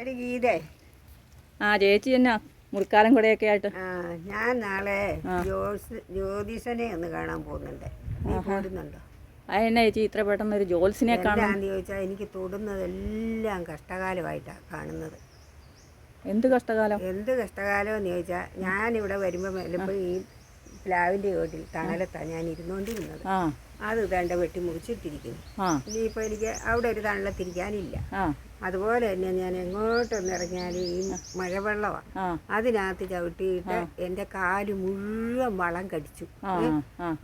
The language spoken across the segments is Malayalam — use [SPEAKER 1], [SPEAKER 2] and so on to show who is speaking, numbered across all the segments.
[SPEAKER 1] ഒരു ഗീതേ.
[SPEAKER 2] ആ ചേച്ചി എന്നാ? മുറിക്കാലം കൂടെയൊക്കെ ആയിട്ട്.
[SPEAKER 1] ഞാൻ നാളെ ജ്യോതിഷനെ ഒന്ന് കാണാൻ പോകുന്നുണ്ട്. പോരുന്നുണ്ടോ
[SPEAKER 2] അതെന്നാ ചേച്ചി ഇത്ര പെട്ടെന്ന് ഒരു ജോത്സിനെ കാണാൻ?
[SPEAKER 1] ചോദിച്ചാൽ എനിക്ക് തൊടുന്നതെല്ലാം കഷ്ടകാലമായിട്ടാണ് കാണുന്നത്.
[SPEAKER 2] എന്ത് കഷ്ടകാലം?
[SPEAKER 1] എന്ത് കഷ്ടകാലം എന്ന് ചോദിച്ചാൽ ഞാനിവിടെ വരുമ്പോൾ ഈ പ്ലാവിന്റെ ചോട്ടിൽ തണലത്താണ് ഞാൻ ഇരുന്നുകൊണ്ടിരുന്നത്
[SPEAKER 2] ആ.
[SPEAKER 1] അത് വേണ്ട വെട്ടി മുറിച്ചിട്ടിരിക്കുന്നു. ഇനിയിപ്പോൾ എനിക്ക് അവിടെ ഒരു തണലത്തിരിക്കാനില്ല. അതുപോലെ തന്നെ ഞാൻ എങ്ങോട്ടൊന്ന് ഇറങ്ങിയാൽ ഈ മഴവെള്ളമാണ് അതിനകത്ത് ചവിട്ടിയിട്ട് എന്റെ കാൽ മുഴുവൻ വളം കടിച്ചു.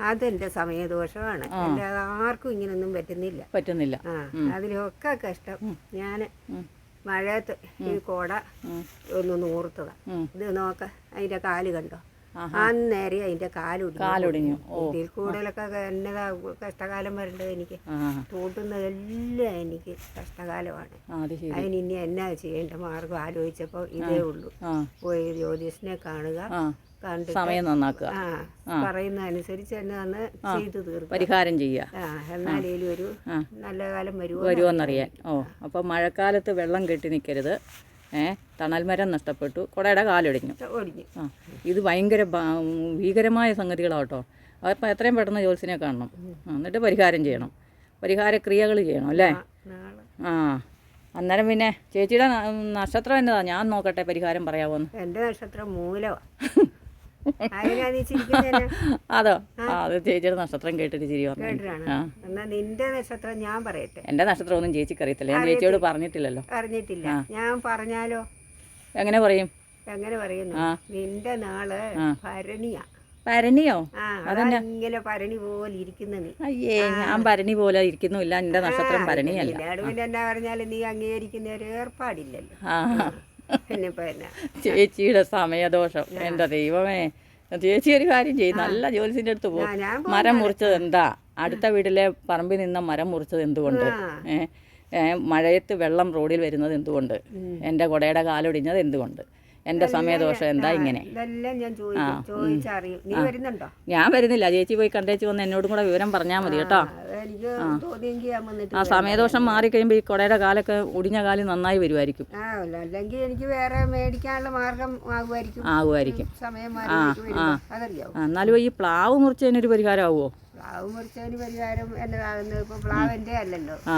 [SPEAKER 1] അതെന്റെ സമയദോഷമാണ്. അല്ലാതെ ആർക്കും ഇങ്ങനൊന്നും പറ്റുന്നില്ല.
[SPEAKER 2] പറ്റുന്നില്ല.
[SPEAKER 1] ആ അതിലൊക്കെ കഷ്ടം. ഞാൻ മഴയത്ത് ഈ കോട ഒന്ന് നൂർത്തതാ. ഇത് നോക്ക അതിന്റെ കാൽ കണ്ടോ. അന്നേരം അതിന്റെ കാലൊടിഞ്ഞു.
[SPEAKER 2] കാലൊടിഞ്ഞു.
[SPEAKER 1] ഇതിൽ കൂടുതലൊക്കെ എന്നതാ കഷ്ടകാലം വരേണ്ടത് എനിക്ക്. തൂട്ടുന്നതെല്ലാം എനിക്ക് കഷ്ടകാലമാണ്. അതിന് ഇനി എന്നാ ചെയ്യേണ്ട മാർഗം ആലോചിച്ചപ്പോൾ ഇതേ ഉള്ളൂ. പോയി ജ്യോതിഷനെ കാണുക
[SPEAKER 2] സമയം നന്നാക്കുക.
[SPEAKER 1] ആ പറയുന്ന അനുസരിച്ച് തന്നെ ചെയ്തു തീർക്കുക.
[SPEAKER 2] പരിഹാരം ചെയ്യുക.
[SPEAKER 1] ആ ഒരു നല്ല കാലം വരുമോ
[SPEAKER 2] വരുമെന്നറിയാൻ ഓ അപ്പോൾ മഴക്കാലത്ത് വെള്ളം കെട്ടി നിൽക്കരുത് ഏ തണൽമരം നഷ്ടപ്പെട്ടു. കുടയുടെ കാലൊടിഞ്ഞു. ആ ഇത് ഭയങ്കര ഭീകരമായ സംഗതികളാട്ടോ. അപ്പം അപ്പോൾ എത്രയും പെട്ടെന്ന് ജോത്സ്യനെ കാണണം. എന്നിട്ട് പരിഹാരം ചെയ്യണം. പരിഹാര ക്രിയകൾ ചെയ്യണം അല്ലേ? ആ അന്നേരം പിന്നെ ചേച്ചിയുടെ നക്ഷത്രം എന്നതാ ഞാൻ നോക്കട്ടെ പരിഹാരം പറയാമോന്ന്
[SPEAKER 1] എന്റെ നക്ഷത്രം മൂലമാണ്
[SPEAKER 2] അതോ? അത് ചേച്ചിയുടെ നക്ഷത്രം കേട്ടിട്ട് ചിരി
[SPEAKER 1] പറഞ്ഞു നിന്റെ നക്ഷത്രം ഞാൻ പറയട്ടെ?
[SPEAKER 2] എന്റെ നക്ഷത്രം ഒന്നും ചേച്ചിക്ക് അറിയത്തില്ല ഞാൻ ചേച്ചിയോട് പറഞ്ഞിട്ടില്ലല്ലോ.
[SPEAKER 1] അറിഞ്ഞിട്ടില്ല. ഞാൻ പറഞ്ഞാലോ?
[SPEAKER 2] എങ്ങനെ പറയും?
[SPEAKER 1] എങ്ങനെ പറയുന്നു? നിന്റെ നാൾ ഭരണിയാ. അതാ ഇങ്ങനെ ഭരണി പോലെ ഇരിക്കുന്ന നീ.
[SPEAKER 2] അയ്യേ ഞാൻ പരണി പോലെ ഇരിക്കുന്നില്ല എന്റെ നക്ഷത്രം
[SPEAKER 1] പരണിയല്ല പിന്നെ എന്നാ പറഞ്ഞാലും നീ അംഗീകരിക്കുന്ന ഒരു ഏർപ്പാടില്ലല്ലോ.
[SPEAKER 2] ചേച്ചിയുടെ സമയദോഷം. എന്റെ ദൈവമേ. ചേച്ചി ഒരു കാര്യം ചെയ്യും. നല്ല ജോലിസിന്റെ അടുത്ത് പോകും മരം മുറിച്ചത് എന്താ? അടുത്ത വീട്ടിലെ പറമ്പിൽ നിന്ന മരം മുറിച്ചത് എന്തുകൊണ്ട്? മഴയത്ത് വെള്ളം റോഡിൽ വരുന്നത് എന്തുകൊണ്ട്? എന്റെ കുടയുടെ കാലൊടിഞ്ഞത് എന്തുകൊണ്ട്? എന്റെ സമയദോഷം എന്താ ഇങ്ങനെ?
[SPEAKER 1] ഞാൻ
[SPEAKER 2] വരുന്നില്ല. ചേച്ചി പോയി കണ്ടേച്ച് വന്ന് എന്നോടും കൂടെ വിവരം പറഞ്ഞാൽ മതി കേട്ടോ. ആ. സമയദോഷം മാറിക്കഴിയുമ്പോൾ ഈ കുടയുടെ കാലൊക്കെ ഒടിഞ്ഞ കാൽ നന്നായി വരുമായിരിക്കും
[SPEAKER 1] അല്ലെങ്കിൽ എനിക്ക് വേറെ മേടിക്കാനുള്ള മാർഗം ആകുമായിരിക്കും.
[SPEAKER 2] ആകുമായിരിക്കും.
[SPEAKER 1] സമയം ആ
[SPEAKER 2] ആ, എന്നാലും ഈ പ്ലാവ് മുറിച്ചതിനൊരു പരിഹാരം ആവുമോ
[SPEAKER 1] പ്ലാവ് മുറിച്ചതിന് പരിഹാരം എന്നതാകുന്നത് ഇപ്പൊ പ്ലാവിന്റെ അല്ലല്ലോ.
[SPEAKER 2] ആ.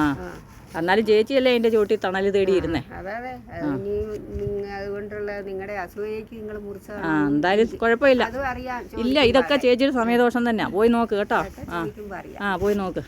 [SPEAKER 2] എന്നാലും ചേച്ചിയല്ലേ എന്റെ ചോട്ടിൽ തണൽ തേടിയിരുന്നേ
[SPEAKER 1] അതെ അതെ. ഇനി നിങ്ങ അതുകൊണ്ടുള്ള നിങ്ങളുടെ അസൂയക്ക് നിങ്ങൾ
[SPEAKER 2] ആ എന്തായാലും കുഴപ്പമില്ല.
[SPEAKER 1] അതും അറിയാം.
[SPEAKER 2] ഇല്ല ഇതൊക്കെ ചേച്ചിയുടെ സമയദോഷം തന്നെയാ. പോയി നോക്ക് കേട്ടോ. ആ.
[SPEAKER 1] ചോദിക്കുമ്പോ അറിയാം.
[SPEAKER 2] ആ പോയി നോക്ക്.